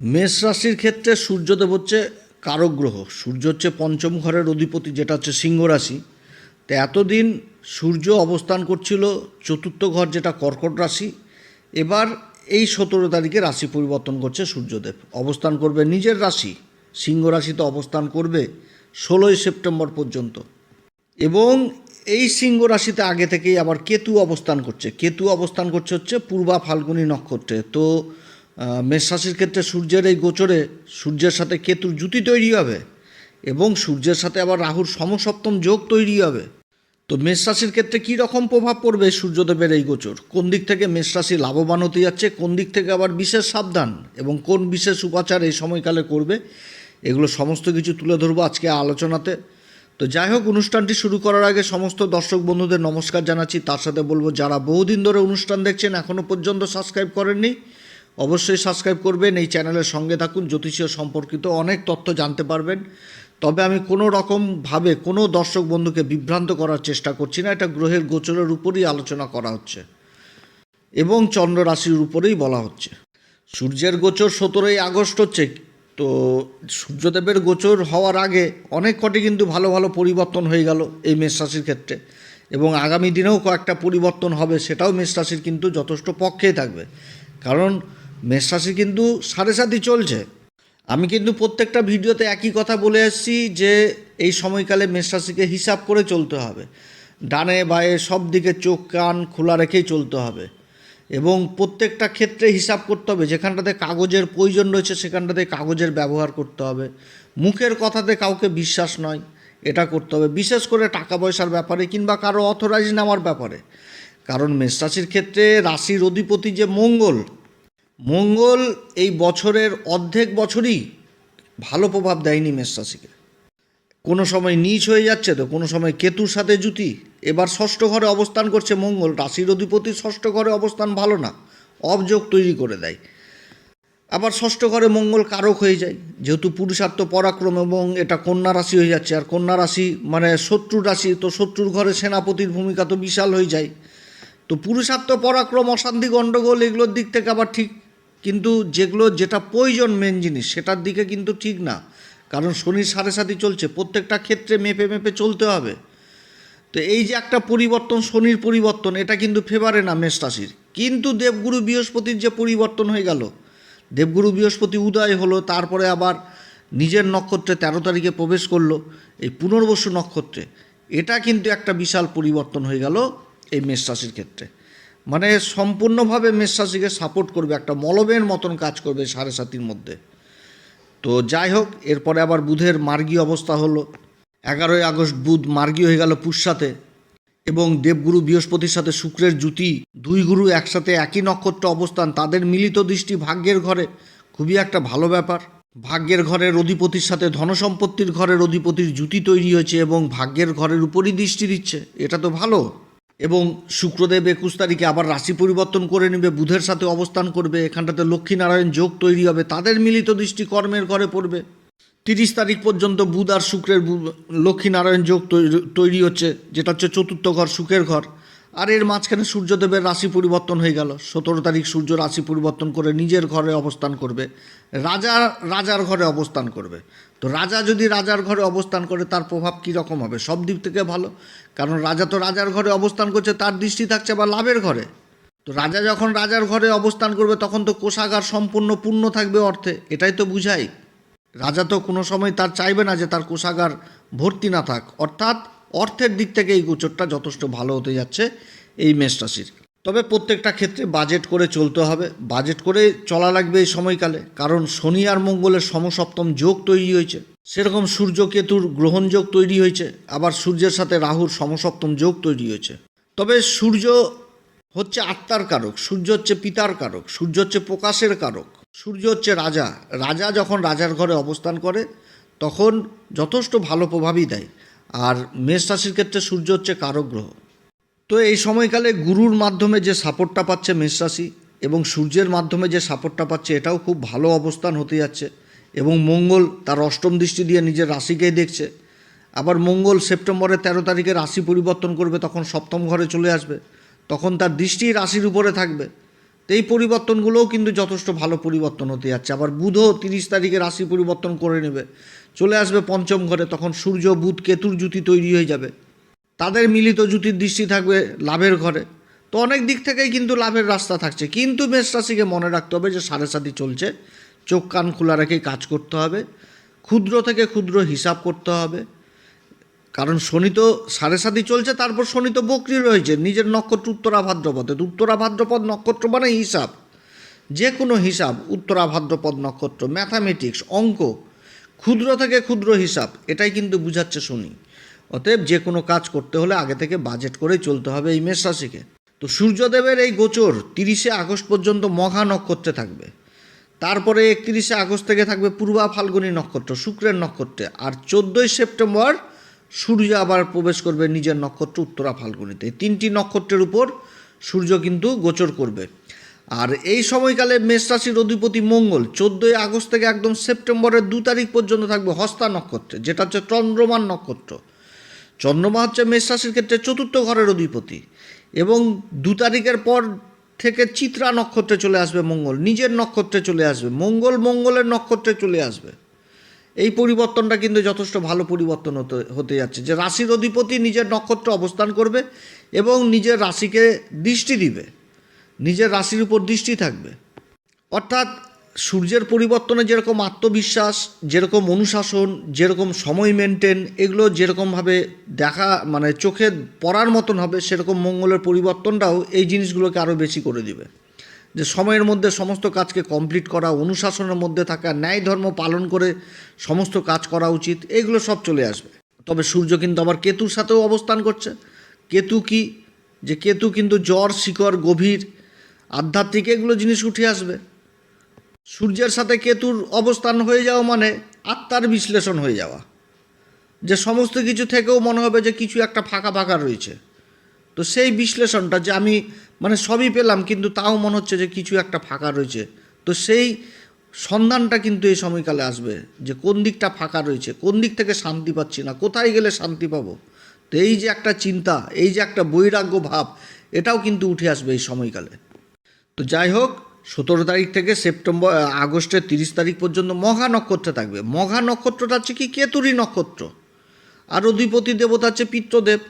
মেষ রাশির ক্ষেত্রে সূর্যদেব হচ্ছে কারক গ্রহ। সূর্য হচ্ছে পঞ্চম ঘরের অধিপতি, যেটা হচ্ছে সিংহ রাশি। তো এতদিন সূর্য অবস্থান করছিল চতুর্থ ঘর, যেটা কর্কট রাশি। এবার এই সতেরো তারিখে রাশি পরিবর্তন করছে সূর্যদেব। অবস্থান করবে নিজের রাশি। সিংহ রাশিতে অবস্থান করবে ষোলোই সেপ্টেম্বর পর্যন্ত। এবং এই সিংহ রাশিতে আগে থেকেই আবার কেতু অবস্থান করছে। কেতু অবস্থান করছে হচ্ছে পূর্বা ফাল্গুনী নক্ষত্রে। তো মেষ রাশির ক্ষেত্রে সূর্যের এই গোচরে সূর্যের সাথে কেতুর জুতি তৈরি হবে এবং সূর্যের সাথে আবার রাহুর সমসপ্তম যোগ তৈরি হবে। তো মেষ রাশির ক্ষেত্রে কী রকম প্রভাব পড়বে সূর্যদেবের এই গোচর? কোন দিক থেকে মেষ রাশি লাভবান হতে যাচ্ছে, কোন দিক থেকে আবার বিশেষ সাবধান এবং কোন বিশেষ উপাচার এই সময়কালে করবে, এগুলো সমস্ত কিছু তুলে ধরবো আজকে আলোচনাতে। তো যাই হোক, অনুষ্ঠানটি শুরু করার আগে সমস্ত দর্শক বন্ধুদের নমস্কার জানাচ্ছি। তার সাথে বলব, যারা বহুদিন ধরে অনুষ্ঠান দেখছেন এখনও পর্যন্ত সাবস্ক্রাইব করেননি অবশ্যই সাবস্ক্রাইব করবেন, এই চ্যানেলের সঙ্গে থাকুন, জ্যোতিষীয় সম্পর্কিত অনেক তথ্য জানতে পারবেন। তবে আমি কোনো রকমভাবে কোনো দর্শক বন্ধুকে বিভ্রান্ত করার চেষ্টা করছি না, এটা গ্রহের গোচরের উপরই আলোচনা করা হচ্ছে এবং চন্দ্র রাশির উপরেই বলা হচ্ছে। সূর্যের গোচর সতেরোই আগস্ট হচ্ছে, তো সূর্যদেবের গোচর হওয়ার আগে অনেক কটি কিন্তু ভালো ভালো পরিবর্তন হয়ে গেল এই মেষ রাশির ক্ষেত্রে এবং আগামী দিনেও কয়েকটা পরিবর্তন হবে, সেটাও মেষ রাশির কিন্তু যথেষ্ট পক্ষেই থাকবে। কারণ মেষ কিন্তু সাড়ে সাতই চলছে। আমি কিন্তু প্রত্যেকটা ভিডিওতে একই কথা বলে এসেছি যে এই সময়কালে মেষ হিসাব করে চলতে হবে। ডানে বায়ে সব দিকে চোখ, কান খোলা রেখেই চলতে হবে। এবং প্রত্যেকটা ক্ষেত্রে হিসাব করতে হবে। যেখানটাতে কাগজের প্রয়োজন রয়েছে, সেখানটাতে কাগজের ব্যবহার করতে হবে। মুখের কথাতে কাউকে বিশ্বাস নয়, এটা করতে হবে। বিশেষ করে টাকা পয়সার ব্যাপারে কিংবা কারও অথরাইজ নেওয়ার ব্যাপারে। কারণ মেষ রাশির ক্ষেত্রে রাশির অধিপতি যে মঙ্গল মঙ্গল এই বছরের অর্ধেক বছরই ভালো প্রভাব দেয়নি মেষ রাশিকে। কোনো সময় নিচ হয়ে যাচ্ছে তো, কোনো সময় কেতুর সাথে জুতি। এবার ষষ্ঠ ঘরে অবস্থান করছে মঙ্গল, রাশির অধিপতি ষষ্ঠ ঘরে অবস্থান ভালো না, অবযোগ তৈরি করে দেয়। আবার ষষ্ঠ ঘরে মঙ্গল কারক হয়ে যায়, যেহেতু পুরুষার্থ পরাক্রম এবং এটা কন্যা রাশি হয়ে যাচ্ছে। আর কন্যা রাশি মানে শত্রুর রাশি, তো শত্রুর ঘরে সেনাপতির ভূমিকা তো বিশাল হয়ে যায়। তো পুরুষার্থ পরাক্রম, অশান্তি গণ্ডগোল এগুলোর দিক থেকে আবার ঠিক কিন্তু যেগুলো যেটা প্রয়োজন মেন জিনিস, সেটার দিকে কিন্তু ঠিক না। কারণ শনির সাড়ে সাথে চলছে, প্রত্যেকটা ক্ষেত্রে মেপে মেপে চলতে হবে। তো এই যে একটা পরিবর্তন, শনির পরিবর্তন, এটা কিন্তু ফেভারে না মেষ রাশির। কিন্তু দেবগুরু বৃহস্পতির যে পরিবর্তন হয়ে গেল, দেবগুরু বৃহস্পতি উদয় হলো, তারপরে আবার নিজের নক্ষত্রে তেরো তারিখে প্রবেশ করল, এই পুনর্বসু নক্ষত্রে। এটা কিন্তু একটা বিশাল পরিবর্তন হয়ে গেল এই মেষ রাশির ক্ষেত্রে। মানে সম্পূর্ণভাবে রাশিকে সাপোর্ট করবে, একটা মলবের মতন কাজ করবে সাড়ে সাতির মধ্যে। তো যাই হোক, এরপরে আবার বুধের মার্গী অবস্থা হলো। এগারোই আগস্ট বুধ মার্গী হয়ে গেল পুষ্যাতে এবং দেবগুরু বৃহস্পতির সাথে শুক্রের জুতি দুই গুরু একসাথে একই নক্ষত্র অবস্থান, তাদের মিলিত দৃষ্টি ভাগ্যের ঘরে, খুবই একটা ভালো ব্যাপার। ভাগ্যের ঘরের অধিপতির সাথে ধনসম্পত্তির ঘরের অধিপতির জুতি তৈরি হয়েছে এবং ভাগ্যের ঘরের উপরই দৃষ্টি দিচ্ছে, এটা তো ভালো। এবং শুক্রদেব একুশ তারিখে আবার রাশি পরিবর্তন করে নেবে, বুধের সাথে অবস্থান করবে, এখানটাতে লক্ষ্মীনারায়ণ যোগ তৈরি হবে, তাদের মিলিত দৃষ্টি কর্মের ঘরে পড়বে। তিরিশ তারিখ পর্যন্ত বুধ আর শুক্রের লক্ষ্মীনারায়ণ যোগ তৈরি হচ্ছে, যেটা হচ্ছে চতুর্থ ঘর সুখের ঘর। আর এর মাঝখানে সূর্যদেবের রাশি পরিবর্তন হয়ে গেল। সতেরো তারিখ সূর্য রাশি পরিবর্তন করে নিজের ঘরে অবস্থান করবে। রাজা রাজার ঘরে অবস্থান করবে। তো রাজা যদি রাজার ঘরে অবস্থান করে, তার প্রভাব কী রকম হবে? সব দিক থেকে ভালো। কারণ রাজা তো রাজার ঘরে অবস্থান করছে, তার দৃষ্টি থাকছে আবার লাভের ঘরে। তো রাজা যখন রাজার ঘরে অবস্থান করবে, তখন তো কোষাগার সম্পূর্ণ পূর্ণ থাকবে অর্থে, এটাই তো বুঝাই। রাজা তো কোনো সময় তার চাইবে না যে তার কোষাগার ভর্তি না থাক। অর্থাৎ অর্থের দিক থেকে এই গোচরটা যথেষ্ট ভালো হতে যাচ্ছে এই মেষ রাশির। তবে প্রত্যেকটা ক্ষেত্রে বাজেট করে চলতে হবে। বাজেট করে চলা লাগবে এই সময়কালে। কারণ শনি আর মঙ্গলের সমসপ্তম যোগ তৈরি হয়েছে। সেরকম সূর্য কেতুর গ্রহণ যোগ তৈরি হয়েছে, আবার সূর্যের সাথে রাহুর সমসপ্তম যোগ তৈরি হয়েছে। তবে সূর্য হচ্ছে আত্মার কারক, সূর্য হচ্ছে পিতার কারক, সূর্য হচ্ছে প্রকাশের কারক, সূর্য হচ্ছে রাজা। রাজা যখন রাজার ঘরে অবস্থান করে, তখন যথেষ্ট ভালো প্রভাবই দেয়, আর মেষ রাশির ক্ষেত্রে সূর্য হচ্ছে কারক গ্রহ। তো এই সময়কালে গুরুর মাধ্যমে যে সাপোর্টটা পাচ্ছে মেষ রাশি এবং সূর্যের মাধ্যমে যে সাপোর্টটা পাচ্ছে, এটাও খুব ভালো অবস্থান হতে যাচ্ছে। এবং মঙ্গল তার অষ্টম দৃষ্টি দিয়ে নিজের রাশিকেই দেখছে। আবার মঙ্গল সেপ্টেম্বরের তেরো তারিখে রাশি পরিবর্তন করবে, তখন সপ্তম ঘরে চলে আসবে। তখন তার দৃষ্টি রাশির উপরে থাকবে। তো এই পরিবর্তনগুলোও কিন্তু যথেষ্ট ভালো পরিবর্তন হতে যাচ্ছে। আবার বুধও তিরিশ তারিখে রাশি পরিবর্তন করে নেবে। চলে আসবে পঞ্চম ঘরে, তখন সূর্য, বুধ, কেতুর জুতি তৈরি হয়ে যাবে। তাদের মিলিত জুতির দৃষ্টি থাকবে লাভের ঘরে। তো অনেক দিক থেকেই কিন্তু লাভের রাস্তা থাকছে। কিন্তু মেষ রাশিকে মনে রাখতে হবে যে সাড়ে সাথী চলছে। চোখ কান খোলা রেখেই কাজ করতে হবে। ক্ষুদ্র থেকে ক্ষুদ্র হিসাব করতে হবে। কারণ শনি তো সাড়ে সাতই চলছে, তারপর শনি তো বকরি রয়েছে। নিজের নক্ষত্র উত্তরা ভাদ্রপদে। উত্তরা ভাদ্রপদ নক্ষত্র মানে হিসাব। যে কোনো হিসাব, উত্তরা ভাদ্রপদ নক্ষত্র ম্যাথামেটিক্স অঙ্ক, ক্ষুদ্র থেকে ক্ষুদ্র হিসাব, এটাই কিন্তু বুঝাচ্ছে শনি। অতএব যে কোনো কাজ করতে হলে আগে থেকে বাজেট করেই চলতে হবে এই মেষ রাশিকে। তো সূর্যদেবের এই গোচর তিরিশে আগস্ট পর্যন্ত মঘা নক্ষত্রে থাকবে। তারপরে একত্রিশে আগস্ট থেকে থাকবে পূর্বা ফাল্গুনী নক্ষত্র, শুক্রের নক্ষত্রে। আর চোদ্দোই সেপ্টেম্বর সূর্য আবার প্রবেশ করবে নিজের নক্ষত্র উত্তরা ফাল্গুনিতে। তিনটি নক্ষত্রের উপর সূর্য কিন্তু গোচর করবে। আর এই সময়কালে মেষ রাশির অধিপতি মঙ্গল, চোদ্দোই আগস্ট থেকে একদম সেপ্টেম্বরের দু তারিখ পর্যন্ত থাকবে হস্তা নক্ষত্রে, যেটা হচ্ছে চন্দ্রমান নক্ষত্র। চন্দ্রমা হচ্ছে মেষ রাশির ক্ষেত্রে চতুর্থ ঘরের অধিপতি এবং দু তারিখের পর থেকে চিত্রা নক্ষত্রে চলে আসবে মঙ্গল, নিজের নক্ষত্রে চলে আসবে মঙ্গল, মঙ্গলের নক্ষত্রে চলে আসবে। এই পরিবর্তনটা কিন্তু যথেষ্ট ভালো পরিবর্তন হতে হতে যাচ্ছে যে রাশির অধিপতি নিজের নক্ষত্রে অবস্থান করবে এবং নিজের রাশিকে দৃষ্টি দিবে, নিজের রাশির উপর দৃষ্টি থাকবে। অর্থাৎ সূর্যের পরিবর্তনে যেরকম আত্মবিশ্বাস, যেরকম অনুশাসন, যেরকম সময় মেনটেন এগুলো যেরকমভাবে দেখা মানে চোখে পড়ার মতন হবে, সেরকম মঙ্গলের পরিবর্তনটাও এই জিনিসগুলোকে আরও বেশি করে দিবে। যে সময়ের মধ্যে সমস্ত কাজকে কমপ্লিট করা, অনুশাসনের মধ্যে থাকা, ন্যায় ধর্ম পালন করে সমস্ত কাজ করা উচিত, এগুলো সব চলে আসবে। তবে সূর্য কিন্তু আবার কেতুর সাথেও অবস্থান করছে। কেতু কি? যে কেতু কিন্তু জ্বর, শিকড়, গভীর, আধ্যাত্মিক এগুলো জিনিস উঠে আসবে। সূর্যের সাথে কেতুর অবস্থান হয়ে যাওয়া মানে আত্মার বিশ্লেষণ হয়ে যাওয়া। যে সমস্ত কিছু থেকেও মনে হবে যে কিছু একটা ফাঁকা ফাঁকা রয়েছে। তো সেই বিশ্লেষণটা যে আমি মানে সবই পেলাম, কিন্তু তাও মনে হচ্ছে যে কিছু একটা ফাঁকা রয়েছে। তো সেই সন্ধানটা কিন্তু এই সময়কালে আসবে যে কোন দিকটা ফাঁকা রয়েছে, কোন দিক থেকে শান্তি পাচ্ছি না, কোথায় গেলে শান্তি পাবো। তো এই যে একটা চিন্তা, এই যে একটা বৈরাগ্য ভাব, এটাও কিন্তু উঠে আসবে এই সময়কালে। তো যাই হোক সতেরো তারিখ থেকে সেপ্টেম্বর আগস্টের তিরিশ তারিখ পর্যন্ত মঘা নক্ষত্রে থাকবে। মঘা নক্ষত্রটা হচ্ছে কি? কেতুরি নক্ষত্র। আর অধিপতি দেবতা হচ্ছে পিত্রদেব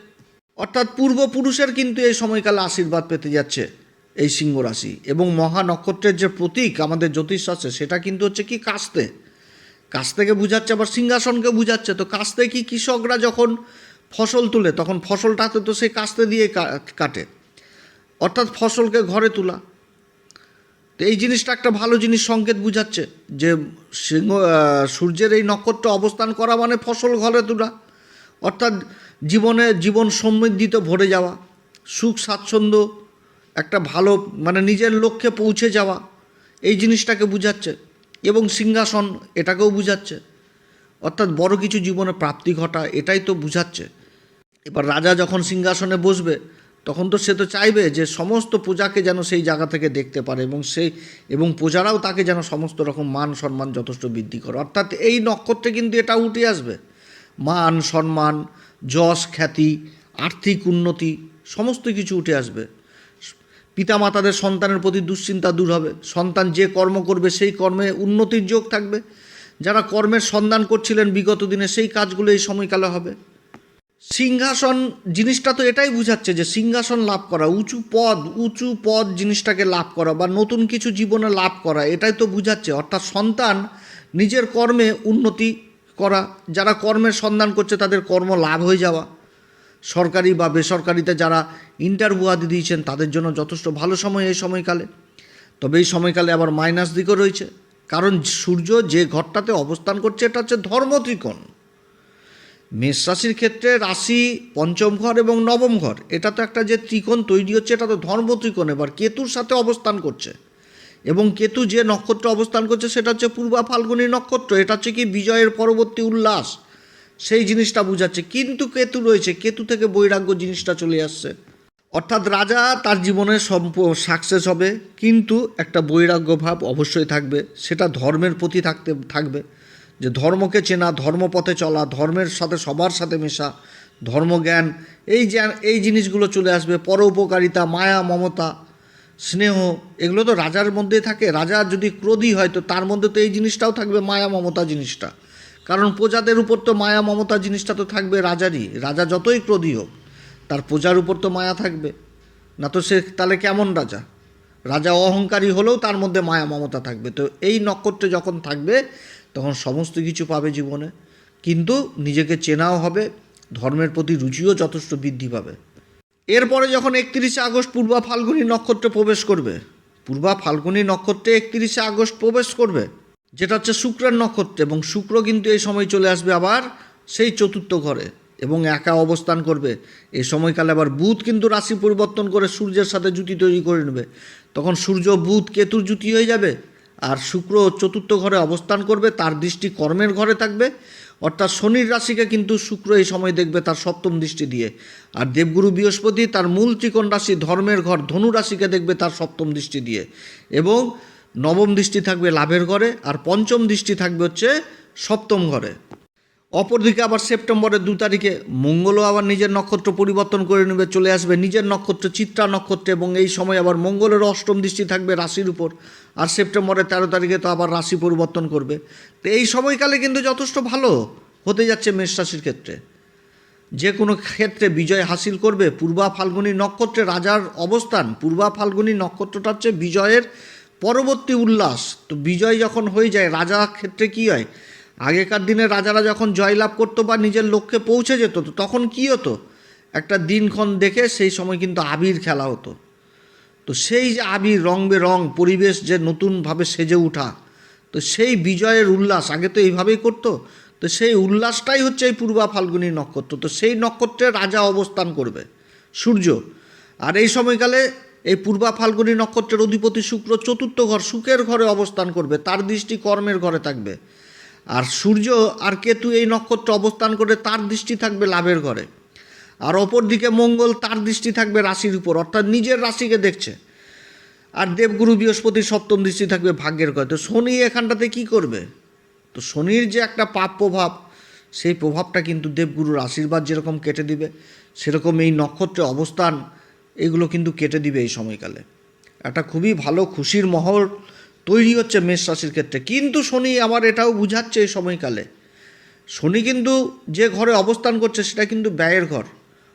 অর্থাৎ পূর্বপুরুষের কিন্তু এই সময়কালে আশীর্বাদ পেতে যাচ্ছে এই সিংহ রাশি। এবং মহা নক্ষত্রের যে প্রতীক আমাদের জ্যোতিষশাস্ত্রে সেটা কিন্তু হচ্ছে কি? কাস্তে। কাস্তেকে বুঝাচ্ছে, আবার সিংহাসনকে বুঝাচ্ছে। তো কাস্তে কি কৃষকরা যখন ফসল তুলে, তখন ফসলটাতে তো সেই কাস্তে দিয়ে কাটে। অর্থাৎ ফসলকে ঘরে তোলা। তো এই জিনিসটা একটা ভালো জিনিস সংকেত বুঝাচ্ছে যে সিংহ সূর্যের এই নক্ষত্র অবস্থান করা মানে ফসল ঘরে তোলা। অর্থাৎ জীবনে জীবন সমৃদ্ধিতে ভরে যাওয়া, সুখ স্বাচ্ছন্দ্য, একটা ভালো মানে নিজের লক্ষ্যে পৌঁছে যাওয়া, এই জিনিসটাকে বুঝাচ্ছে। এবং সিংহাসন এটাকেও বুঝাচ্ছে। অর্থাৎ বড় কিছু জীবনে প্রাপ্তি ঘটা, এটাই তো বুঝাচ্ছে। এবার রাজা যখন সিংহাসনে বসবে তখন তো সে তো চাইবে যে সমস্ত প্রজাকে যেন সেই জায়গা থেকে দেখতে পারে এবং সেই, এবং প্রজারাও তাকে যেন সমস্ত রকম মান সম্মান যথেষ্ট বৃদ্ধি করে। অর্থাৎ এই নক্ষত্রে কিন্তু এটা উঠে আসবে। মান সম্মান, যশ খ্যাতি, আর্থিক উন্নতি, সমস্ত কিছু উঠে আসবে। পিতামাতাদের সন্তানের প্রতি দুশ্চিন্তা দূর হবে। সন্তান যে কর্ম করবে সেই কর্মে উন্নতির যোগ থাকবে। যারা কর্মের সন্ধান করছিলেন বিগত দিনে সেই কাজগুলো এই সময়কালে হবে। সিংহাসন জিনিসটা তো এটাই বুঝাচ্ছে যে সিংহাসন লাভ করা, উঁচু পদ উঁচু পদ জিনিসটাকে লাভ করা বা নতুন কিছু জীবনে লাভ করা, এটাই তো বুঝাচ্ছে। অর্থাৎ সন্তান নিজের কর্মে উন্নতি করা, যারা কর্মের সন্ধান করছে তাদের কর্ম লাভ হয়ে যাওয়া। সরকারি বা বেসরকারিতে যারা ইন্টারভিউ আদি দিয়েছেন, তাদের জন্য যথেষ্ট ভালো সময় এই সময়কালে। তবে এই সময়কালে আবার মাইনাস দিকও রয়েছে। কারণ সূর্য যে ঘরটাতে অবস্থান করছে, এটা হচ্ছে ধর্মত্রিকোণ। মেষ রাশির ক্ষেত্রে রাশি পঞ্চম ঘর এবং নবম ঘর, এটা তো একটা যে ত্রিকোণ তৈরি হচ্ছে, এটা তো ধর্ম ত্রিকোণ, এবার কেতুর সাথে অবস্থান করছে। এবং কেতু যে নক্ষত্র অবস্থান করছে, সেটা হচ্ছে পূর্বা ফাল্গুনী নক্ষত্র, এটা হচ্ছে কি বিজয়ের পরবর্তী উল্লাস। সেই জিনিসটা বোঝাচ্ছে, কিন্তু কেতু রয়েছে, কেতু থেকে বৈরাগ্য জিনিসটা চলে আসছে। অর্থাৎ রাজা তার জীবনে সম্প সাকসেস হবে, কিন্তু একটা বৈরাগ্য ভাব অবশ্যই থাকবে, সেটা ধর্মের প্রতি থাকতে, থাকবে। যে ধর্মকে চেনা, ধর্মপথে চলা, ধর্মের সাথে, সবার সাথে মেশা, ধর্মজ্ঞান, এই যে, এই জিনিসগুলো চলে আসবে পরোপকারিতা মায়া, মমতা, স্নেহ, এগুলো তো রাজার মধ্যেই থাকে। রাজা যদি ক্রোধী হয়, তো তার মধ্যে তো এই জিনিসটাও থাকবে, মায়া, মমতা জিনিসটা। কারণ প্রজাদের উপর তো মায়া, মমতা জিনিসটা তো থাকবে রাজারই। রাজা যতই ক্রোধী হোক, তার প্রজার উপর তো মায়া থাকবে। না তো সে তাহলে কেমন রাজা? রাজা অহংকারী হলেও তার মধ্যে মায়া, মমতা থাকবে। তো এই নক্ষত্রে যখন থাকবে তখন সমস্ত কিছু পাবে জীবনে। কিন্তু নিজেকে চেনাও হবে, ধর্মের প্রতি রুচিও যথেষ্ট বৃদ্ধি পাবে। এরপরে যখন একত্রিশে আগস্ট পূর্বা ফাল্গুনী নক্ষত্রে প্রবেশ করবে, পূর্বা ফাল্গুনী নক্ষত্রে একত্রিশে আগস্ট প্রবেশ করবে, যেটা হচ্ছে শুক্রের নক্ষত্রে, এবং শুক্র কিন্তু এই সময় চলে আসবে আবার সেই চতুর্থ ঘরে, এবং একা অবস্থান করবে। এই সময়কালে আবার বুধ কিন্তু রাশি পরিবর্তন করে সূর্যের সাথে জুতি তৈরি করে নেবে। তখন সূর্য বুধ কেতুর জুতি হয়ে যাবে আর শুক্র চতুর্থ ঘরে অবস্থান করবে, তার দৃষ্টি কর্মের ঘরে থাকবে। অর্থাৎ শনির রাশিকে কিন্তু শুক্র এই সময় দেখবে তার সপ্তম দৃষ্টি দিয়ে। আর দেবগুরু বৃহস্পতি তার মূল ত্রিকোণ রাশি ধর্মের ঘর, ধনু রাশিকে দেখবে তার সপ্তম দৃষ্টি দিয়ে। এবং নবম দৃষ্টি থাকবে লাভের ঘরে, আর পঞ্চম দৃষ্টি থাকবে হচ্ছে সপ্তম ঘরে। অপরদিকে আবার সেপ্টেম্বরের দু তারিখে মঙ্গলও আবার নিজের নক্ষত্র পরিবর্তন করে নেবে, চলে আসবে নিজের নক্ষত্র, চিত্রা নক্ষত্রে এবং এই সময় আবার মঙ্গলের অষ্টম দৃষ্টি থাকবে রাশির উপর। আর সেপ্টেম্বরের তেরো তারিখে তো আবার রাশি পরিবর্তন করবে। তো এই সময়কালে কিন্তু যথেষ্ট ভালো হতে যাচ্ছে মেষ রাশির ক্ষেত্রে। যে কোনো ক্ষেত্রে বিজয় হাসিল করবে। পূর্বা ফাল্গুনী নক্ষত্রে রাজার অবস্থান। পূর্বা ফাল্গুনী নক্ষত্রটা হচ্ছে বিজয়ের পরবর্তী উল্লাস। তো বিজয় যখন হয়ে যায় রাজা ক্ষেত্রে কি হয়? আগেকার দিনে রাজারা যখন জয়লাভ করতো বা নিজের লক্ষ্যে পৌঁছে যেত, তো তখন কি হতো? একটা দিনক্ষণ দেখে সেই সময় কিন্তু আবির খেলা হতো। তো সেই যে আবির, রং বেরং, পরিবেশ যে নতুনভাবে সেজে ওঠা, তো সেই বিজয়ের উল্লাস, আগে তো এইভাবেই করতো, তো সেই উল্লাসটাই হচ্ছে এই পূর্বা ফাল্গুনী নক্ষত্র। তো সেই নক্ষত্রে রাজা অবস্থান করবে, সূর্য। আর এই সময়কালে এই পূর্বা ফাল্গুনী নক্ষত্রের অধিপতি শুক্র চতুর্থ ঘর, সুখের ঘরে অবস্থান করবে, তার দৃষ্টি কর্মের ঘরে থাকবে। আর সূর্য আর কেতু এই নক্ষত্রে অবস্থান করে তার দৃষ্টি থাকবে লাভের ঘরে। আর অপর দিকে মঙ্গল তার দৃষ্টি থাকবে রাশির উপর, অর্থাৎ নিজের রাশিকে দেখছে। আর দেবগুরু বৃহস্পতির সপ্তম দৃষ্টি থাকবে ভাগ্যের ঘরে। তো শনি এখানটাতে কি করবে? তো শনির যে একটা পাপ প্রভাব, সেই প্রভাবটা কিন্তু দেবগুরুর আশীর্বাদ যেরকম কেটে দিবে, সেরকম এই নক্ষত্রে অবস্থান, এগুলো কিন্তু কেটে দিবে এই সময়কালে। একটা খুবই ভালো খুশির মহল তৈরি হচ্ছে মেষ রাশির ক্ষেত্রে। কিন্তু শনি আবার এটাও বুঝাচ্ছে এই সময়কালে। শনি কিন্তু যে ঘরে অবস্থান করছে সেটা কিন্তু ব্যয়ের ঘর।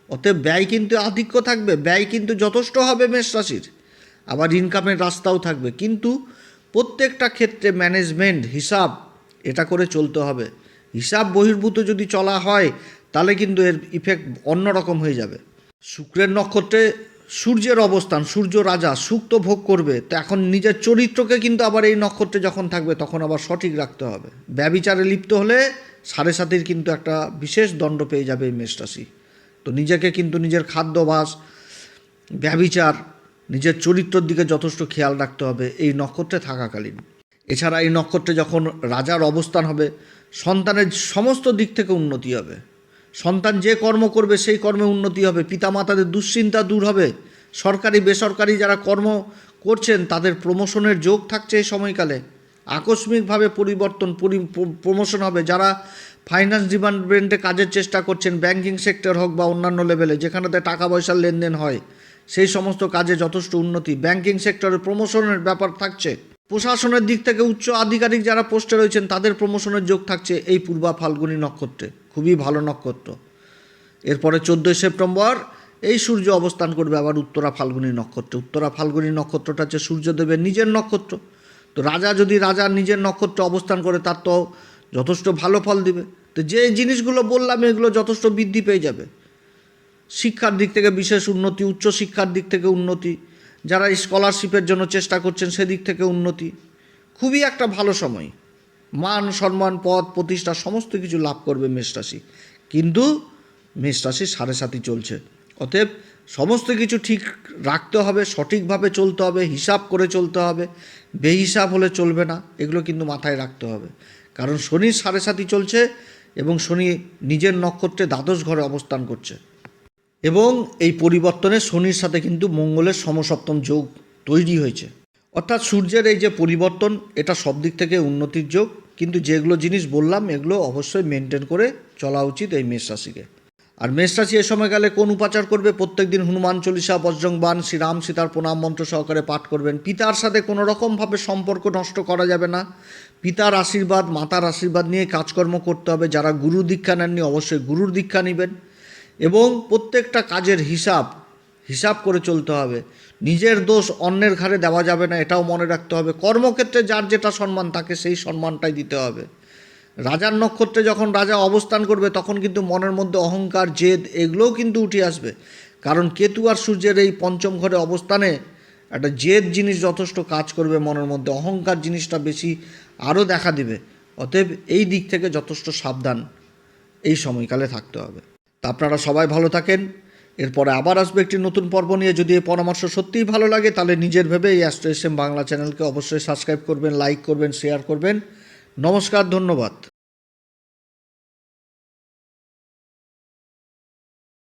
অতএব ব্যয় কিন্তু আধিক্য থাকবে, ব্যয় কিন্তু যথেষ্ট হবে মেষ রাশির। আবার ইনকামের রাস্তাও থাকবে। কিন্তু প্রত্যেকটা ক্ষেত্রে ম্যানেজমেন্ট হিসাব, এটা করে চলতে হবে। হিসাব বহির্ভূত যদি চলা হয়, তাহলে কিন্তু এর ইফেক্ট অন্যরকম হয়ে যাবে। শুক্রের নক্ষত্রে সূর্যের অবস্থান, সূর্য রাজা, সুক্ত ভোগ করবে, তো এখন নিজের চরিত্রকে কিন্তু আবার এই নক্ষত্রে যখন থাকবে, তখন আবার সঠিক রাখতে হবে। ব্যবিচারে লিপ্ত হলে সাড়ে সাতির কিন্তু একটা বিশেষ দণ্ড পেয়ে যাবে এই মেষরাশি। তো নিজেকে কিন্তু নিজের খাদ্যাভাস, ব্যবিচার, নিজের চরিত্রের দিকে যথেষ্ট খেয়াল রাখতে হবে এই নক্ষত্রে থাকাকালীন। এছাড়া এই নক্ষত্রে যখন রাজার অবস্থান হবে, সন্তানের সমস্ত দিক থেকে উন্নতি হবে। সন্তান যে কর্ম করবে, সেই কর্মে উন্নতি হবে। পিতামাতাদের দুশ্চিন্তা দূর হবে। সরকারি, বেসরকারি যারা কর্ম করছেন, তাদের প্রমোশনের যোগ থাকছে এই সময়কালে। আকস্মিকভাবে পরিবর্তন প্রমোশন হবে। যারা ফাইন্যান্স ডিপার্টমেন্টে কাজের চেষ্টা করছেন, ব্যাংকিং সেক্টর হোক বা অন্যান্য লেভেলে, যেখানেতে টাকা পয়সার লেনদেন হয়, সেই সমস্ত কাজে যথেষ্ট উন্নতি। ব্যাংকিং সেক্টরে প্রমোশনের ব্যাপার থাকছে। প্রশাসনের দিক থেকে উচ্চ আধিকারিক যারা পোস্টে রয়েছেন, তাদের প্রমোশনের যোগ থাকছে এই পূর্বা ফাল্গুনী নক্ষত্রে। খুবই ভালো নক্ষত্র। এরপরে চোদ্দোই সেপ্টেম্বর, এই সূর্য অবস্থান করবে আবার উত্তরা ফাল্গুনী নক্ষত্রে। উত্তরা ফাল্গুনী নক্ষত্রটা হচ্ছে সূর্যদেবের নিজের নক্ষত্র। তো রাজা যদি রাজার নিজের নক্ষত্রে অবস্থান করে, তার তো যথেষ্ট ভালো ফল দিবে। তো যে জিনিসগুলো বললাম, এগুলো যথেষ্ট বৃদ্ধি পেয়ে যাবে। শিক্ষার দিক থেকে বিশেষ উন্নতি উচ্চ শিক্ষার দিক থেকে উন্নতি যারা স্কলারশিপের জন্য চেষ্টা করছেন সেদিক থেকে উন্নতি। খুবই একটা ভালো সময়। মান, সম্মান, পদ, প্রতিষ্ঠা, সমস্ত কিছু লাভ করবে মেষ রাশি। কিন্তু মেষ রাশি সাড়ে সাতই চলছে। অতএব সমস্ত কিছু ঠিক রাখতে হবে, সঠিকভাবে চলতে হবে, হিসাব করে চলতে হবে। বেহিসাব হলে চলবে না, এগুলো কিন্তু মাথায় রাখতে হবে। কারণ শনির সাড়ে সাতই চলছে এবং শনি নিজের নক্ষত্রে দ্বাদশ ঘরে অবস্থান করছে। এবং এই পরিবর্তনে শনির সাথে কিন্তু মঙ্গলের সমসপ্তম যোগ তৈরি হয়েছে। অর্থাৎ সূর্যের এই যে পরিবর্তন, এটা সব দিক থেকে উন্নতির যোগ। কিন্তু যেগুলো জিনিস বললাম, এগুলো অবশ্যই মেনটেন করে চলা উচিত এই মেষ রাশিকে। আর মেষ রাশি এ সময়কালে কোন উপাচার করবে? প্রত্যেক দিন হনুমান চল্লিশা, বজ্রং বান শ্রীরাম, সীতার প্রণাম মন্ত্র সহকারে পাঠ করবেন। পিতার সাথে কোনো রকমভাবে সম্পর্ক নষ্ট করা যাবে না। পিতার আশীর্বাদ, মাতার আশীর্বাদ নিয়ে কাজকর্ম করতে হবে। যারা গুরু দীক্ষা নেননি, অবশ্যই গুরুর দীক্ষা নেবেন। এবং প্রত্যেকটা কাজের হিসাব হিসাব করে চলতে হবে। নিজের দোষ অন্যের ঘাড়ে দেওয়া যাবে না, এটাও মনে রাখতে হবে। কর্মক্ষেত্রে যার যেটা সম্মান তাকে সেই সম্মানটাই দিতে হবে। রাজার নক্ষত্রে যখন রাজা অবস্থান করবে, তখন কিন্তু মনের মধ্যে অহংকার, জেদ, এগুলোও কিন্তু উঠে আসবে। কারণ কেতু আর সূর্যের এই পঞ্চম ঘরে অবস্থানে একটা জেদ জিনিস যথেষ্ট কাজ করবে মনের মধ্যে, অহংকার জিনিসটা বেশি আরও দেখা দিবে। অতএব এই দিক থেকে যথেষ্ট সাবধান। এই সময়কালে থাকতে হবে। তা আপনারা সবাই ভালো থাকেন। এরপরে আবার আসবে একটি নতুন পর্ব নিয়ে। যদি এই পরামর্শ সত্যিই ভালো লাগে, তাহলে নিজের ভেবে এই অ্যাস্ট্রো এস এম বাংলা চ্যানেলকে অবশ্যই সাবস্ক্রাইব করবেন, লাইক করবেন শেয়ার করবেন। নমস্কার, ধন্যবাদ।